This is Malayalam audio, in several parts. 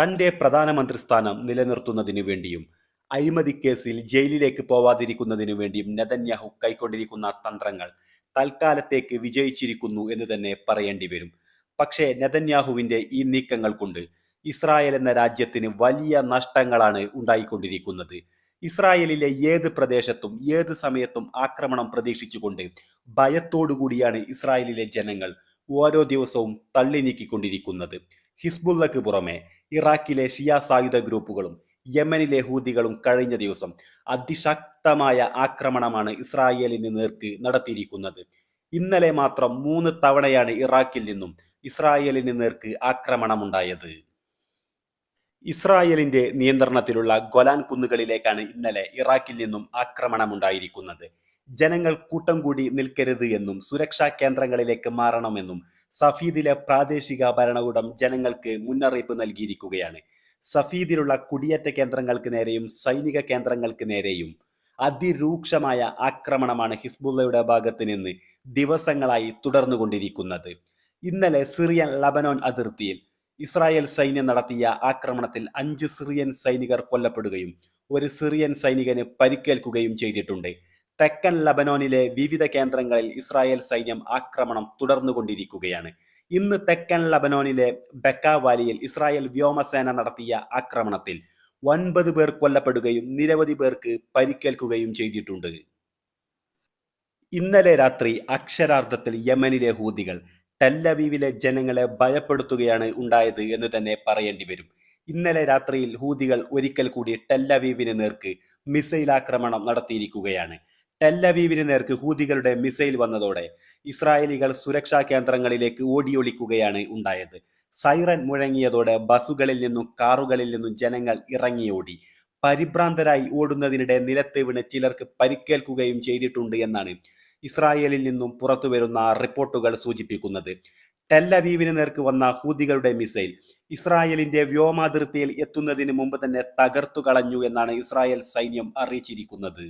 തന്റെ പ്രധാനമന്ത്രി സ്ഥാനം നിലനിർത്തുന്നതിനു വേണ്ടിയും അഴിമതി കേസിൽ ജയിലിലേക്ക് പോവാതിരിക്കുന്നതിനു വേണ്ടിയും നെതന്യാഹു കൈക്കൊണ്ടിരിക്കുന്ന തന്ത്രങ്ങൾ തൽക്കാലത്തേക്ക് വിജയിച്ചിരിക്കുന്നു എന്ന് തന്നെ പറയേണ്ടി വരും. പക്ഷേ നെതന്യാഹുവിന്റെ ഈ നീക്കങ്ങൾ കൊണ്ട് ഇസ്രായേൽ എന്ന രാജ്യത്തിന് വലിയ നഷ്ടങ്ങളാണ് ഉണ്ടായിക്കൊണ്ടിരിക്കുന്നത്. ഇസ്രായേലിലെ ഏത് പ്രദേശത്തും ഏത് സമയത്തും ആക്രമണം പ്രതീക്ഷിച്ചുകൊണ്ട് ഭയത്തോടുകൂടിയാണ് ഇസ്രായേലിലെ ജനങ്ങൾ ഓരോ ദിവസവും തള്ളി നീക്കിക്കൊണ്ടിരിക്കുന്നത് ഹിസ്ബുള്ളക്ക് പുറമെ ഇറാഖിലെ ഷിയ സായുധ ഗ്രൂപ്പുകളും യമനിലെ ഹൂതികളും കഴിഞ്ഞ ദിവസം അതിശക്തമായ ആക്രമണമാണ് ഇസ്രായേലിന് നേർക്ക് നടത്തിയിരിക്കുന്നത്. ഇന്നലെ മാത്രം മൂന്ന് തവണയാണ് ഇറാഖിൽ നിന്നും ഇസ്രായേലിന് നേർക്ക് ആക്രമണമുണ്ടായത്. ഇസ്രായേലിന്റെ നിയന്ത്രണത്തിലുള്ള ഗൊലാൻ കുന്നുകളിലേക്കാണ് ഇന്നലെ ഇറാഖിൽ നിന്നും ആക്രമണമുണ്ടായിരിക്കുന്നത്. ജനങ്ങൾ കൂട്ടം കൂടി നിൽക്കരുത് എന്നും സുരക്ഷാ കേന്ദ്രങ്ങളിലേക്ക് മാറണമെന്നും സഫീദിലെ പ്രാദേശിക ഭരണകൂടം ജനങ്ങൾക്ക് മുന്നറിയിപ്പ് നൽകിയിരിക്കുകയാണ്. സഫീദിലുള്ള കുടിയേറ്റ കേന്ദ്രങ്ങൾക്ക് നേരെയും സൈനിക കേന്ദ്രങ്ങൾക്ക് നേരെയും അതിരൂക്ഷമായ ആക്രമണമാണ് ഹിസ്ബുള്ളയുടെ ഭാഗത്ത് നിന്ന് ദിവസങ്ങളായി തുടർന്നുകൊണ്ടിരിക്കുന്നത്. ഇന്നലെ സിറിയൻ ലബനോൻ അതിർത്തിയിൽ ഇസ്രായേൽ സൈന്യം നടത്തിയ ആക്രമണത്തിൽ അഞ്ച് സിറിയൻ സൈനികർ കൊല്ലപ്പെടുകയും ഒരു സിറിയൻ സൈനികന് പരിക്കേൽക്കുകയും ചെയ്തിട്ടുണ്ട്. തെക്കൻ ലബനോനിലെ വിവിധ കേന്ദ്രങ്ങളിൽ ഇസ്രായേൽ സൈന്യം ആക്രമണം തുടർന്നുകൊണ്ടിരിക്കുകയാണ്. ഇന്ന് തെക്കൻ ലബനോനിലെ ബക്ക വാലിയിൽ ഇസ്രായേൽ വ്യോമസേന നടത്തിയ ആക്രമണത്തിൽ ഒൻപത് പേർ കൊല്ലപ്പെടുകയും നിരവധി പേർക്ക് പരിക്കേൽക്കുകയും ചെയ്തിട്ടുണ്ട്. ഇന്നലെ രാത്രി അക്ഷരാർത്ഥത്തിൽ യമനിലെ ഹൂതികൾ ടെല്ലവീവിലെ ജനങ്ങളെ ഭയപ്പെടുത്തുകയാണ് ഉണ്ടായത് എന്ന് തന്നെ പറയേണ്ടി വരും. ഇന്നലെ രാത്രിയിൽ ഹൂതികൾ ഒരിക്കൽ കൂടി ടെല്ലവീവിന് നേർക്ക് മിസൈൽ ആക്രമണം നടത്തിയിരിക്കുകയാണ്. ടെല്ലവീവിന് നേർക്ക് ഹൂതികളുടെ മിസൈൽ വന്നതോടെ ഇസ്രായേലികൾ സുരക്ഷാ കേന്ദ്രങ്ങളിലേക്ക് ഓടിയൊളിക്കുകയാണ് ഉണ്ടായത്. സൈറൻ മുഴങ്ങിയതോടെ ബസ്സുകളിൽ നിന്നും കാറുകളിൽ നിന്നും ജനങ്ങൾ ഇറങ്ങിയോടി പരിഭ്രാന്തരായി ഓടുന്നതിനിടെ നിലത്ത് വീണ് ചിലർക്ക് പരിക്കേൽക്കുകയും ചെയ്തിട്ടുണ്ട് എന്നാണ് ഇസ്രായേലിൽ നിന്നും പുറത്തുവരുന്ന റിപ്പോർട്ടുകൾ സൂചിപ്പിക്കുന്നത്. ടെല്ലവീവിന് നേർക്ക് വന്ന ഹൂദികളുടെ മിസൈൽ ഇസ്രായേലിന്റെ വ്യോമാതിർത്തിയിൽ എത്തുന്നതിന് മുമ്പ് തന്നെ തകർത്തു കളഞ്ഞു എന്നാണ് ഇസ്രായേൽ സൈന്യം അറിയിച്ചിരിക്കുന്നത്.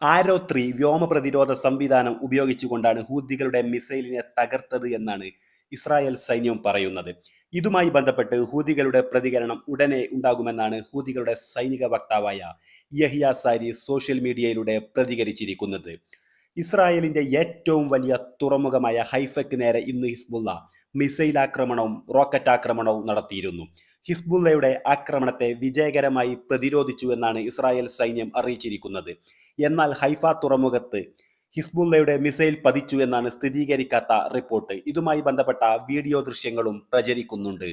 ആരോ ത്രീ വ്യോമ പ്രതിരോധ സംവിധാനം ഉപയോഗിച്ചുകൊണ്ടാണ് ഹൂദികളുടെ മിസൈലിനെ തകർത്തത് എന്നാണ് ഇസ്രായേൽ സൈന്യം പറയുന്നത്. ഇതുമായി ബന്ധപ്പെട്ട് ഹൂദികളുടെ പ്രതികരണം ഉടനെ ഉണ്ടാകുമെന്നാണ് ഹൂദികളുടെ സൈനിക വക്താവായ യഹിയ സാരി സോഷ്യൽ മീഡിയയിലൂടെ പ്രതികരിച്ചിരിക്കുന്നത്. ഇസ്രായേലിന്റെ ഏറ്റവും വലിയ തുറമുഖമായ ഹൈഫയ്ക്ക് നേരെ ഇന്ന് ഹിസ്ബുള്ള മിസൈൽ ആക്രമണവും റോക്കറ്റ് ആക്രമണവും നടത്തിയിരുന്നു. ഹിസ്ബുള്ളയുടെ ആക്രമണത്തെ വിജയകരമായി പ്രതിരോധിച്ചു എന്നാണ് ഇസ്രായേൽ സൈന്യം അറിയിച്ചിരിക്കുന്നത്. എന്നാൽ ഹൈഫ തുറമുഖത്ത് ഹിസ്ബുള്ളയുടെ മിസൈൽ പതിച്ചു എന്നാണ് സ്ഥിരീകരിക്കാത്ത റിപ്പോർട്ട്. ഇതുമായി ബന്ധപ്പെട്ട വീഡിയോ ദൃശ്യങ്ങളും പ്രചരിക്കുന്നുണ്ട്.